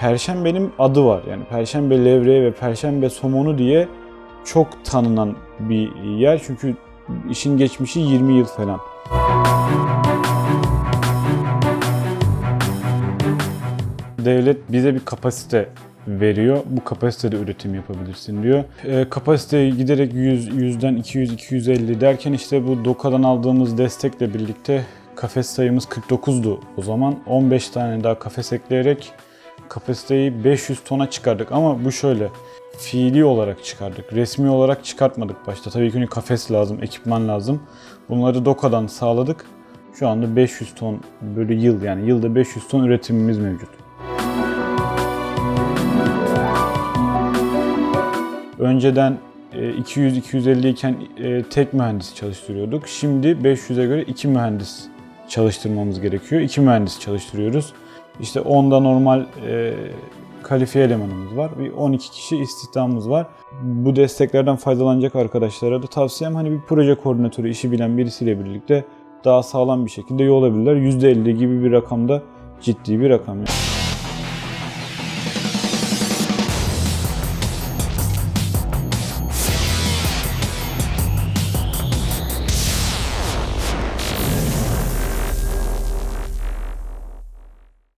Perşembenin adı var. Yani Perşembe levreği ve Perşembe somonu diye çok tanınan bir yer. Çünkü işin geçmişi 20 yıl falan. Devlet bize bir kapasite veriyor. Bu kapasitede üretim yapabilirsin diyor. E, kapasiteyi giderek 100, 100'den 200, 250 derken işte bu DOKA'dan aldığımız destekle birlikte kafes sayımız 49'du o zaman. 15 tane daha kafes ekleyerek kapasiteyi 500 tona çıkardık ama bu şöyle fiili olarak çıkardık. Resmi olarak çıkartmadık başta. Tabii ki kafes lazım, ekipman lazım. Bunları DOKA'dan sağladık. Şu anda 500 ton bölü yıl yani yılda 500 ton üretimimiz mevcut. Önceden 200-250 iken e, tek mühendis çalıştırıyorduk. Şimdi 500'e göre 2 mühendis çalıştırmamız gerekiyor. 2 mühendis çalıştırıyoruz. İşte 10'da normal e, kalifiye elemanımız var. Bir 12 kişi istihdamımız var. Bu desteklerden faydalanacak arkadaşlara da tavsiyem hani bir proje koordinatörü işi bilen birisiyle birlikte daha sağlam bir şekilde yol alabilirler. %50 gibi bir rakamda ciddi bir rakam. Yani.